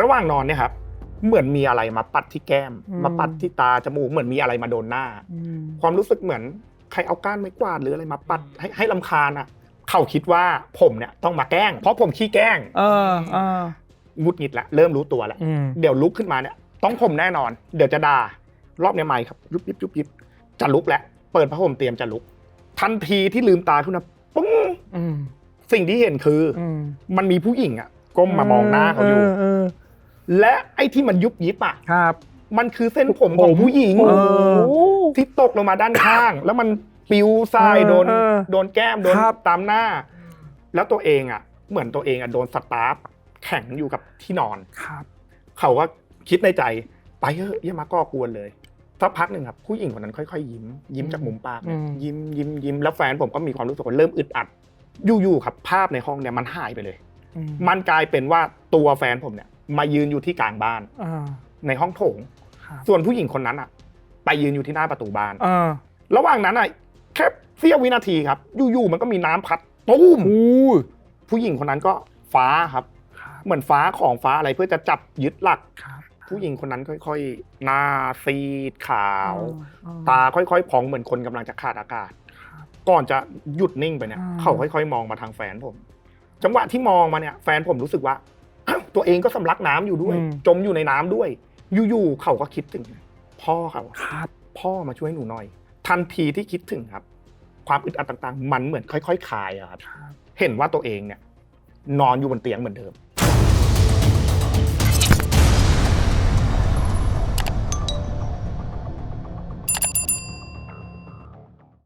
ระหว่างนอนเนี่ยครับเหมือนมีอะไรมาปัดที่แก้มอืมมาปัดที่ตาจมูกเหมือนมีอะไรมาโดนหน้าอืมความรู้สึกเหมือนใครเอาก้านไม้กวาดหรืออะไรมาปัดให้ให้ลำคาญอะ เขาคิดว่าผมเนี่ยต้องมาแกล้ง เพราะผมขี้แกล้ง เออเออหงุดหงิดละเริ่มรู้ตัวแล้วอืมเดี๋ยวลุกขึ้นมาเนี่ย ต้องผมแน่นอน เดี๋ยวจะด่ารอบเนี้ยไม่ครับยุบยิบยุบยิบจะลุกแล้วเปิดผ้าห่มเตรียมจะลุก ทันทีที่ลืมตาขึ้นมาปุ้งอืมสิ่งที่เห็นคือออืมมันมีผู้หญิงอะก้มมามองหน้าเขาอยู่เออ และไอ้ที่มันยุบยิบอะครับ มันคือเส้นผมของผู้หญิงเออ ที่ตกลงมาด้านข้าง แล้วมันปลิวทรายเออโดนเออโดนแก้มโดนครับ ตามหน้า แล้วตัวเองอะ เหมือนตัวเองอะโดนสตาร์ฟแข็งอยู่กับที่นอน ครับเขาก็คิดในใจ ไปเถอะอย่ามาก่อกวนเลยสักพักหนึ่งครับผู้หญิงคนนั้นค่อยๆยิ้ม ยิ้มจากมุมปากเนี่ยอืมยิ้มยิ้มยิ้มแล้วแฟนผมก็มีความรู้สึกว่าเริ่มอึดอัดอยู่ๆครับภาพในห้องเนี่ยมันหายไปเลยอืมันกลายเป็นว่าตัวแฟนผมเนี่ย มายืนอยู่ที่กลางบ้านอ่าในห้องโถง ครับส่วนผู้หญิงคนนั้นอะ ไปยืนอยู่ที่หน้าประตูบ้าน อ่าระหว่างนั้นอะแค่เสี้ยววินาทีครับ อยู่ๆมันก็มีน้ำพัดตุ้มอู้ผู้หญิงคนนั้นก็ฟ้าครับ ครับเหมือนฟ้าของฟ้าอะไรเพื่อจะจับยึดหลัก ครับผู้หญิงคนนั้นค่อย ๆ หน้าซีดขาว อ่ตาค่อยๆพองเหมือนคนกำลังจะขาดอากาศ ครับ ก่อนจะหยุดนิ่งไปเนี่ยอ่า เขาค่อยๆ มองมาทางแฟนผม จังหวะที่มองมาเนี่ยแฟนผมรู้สึกว่าอ้าว ตัวเองก็สำลักน้ำอยู่ด้วย อืม จมอยู่ในน้ำด้วย อยู่ๆเขาก็คิดถึง พ่อเขาครับ พ่อมาช่วยหนูหน่อย ทันทีที่คิดถึงครับ ความอึดอัดต่างๆ มันเหมือนค่อยๆคลายอะครับครับเห็นว่าตัวเองเนี่ย นอนอยู่บนเตียงเหมือนเดิม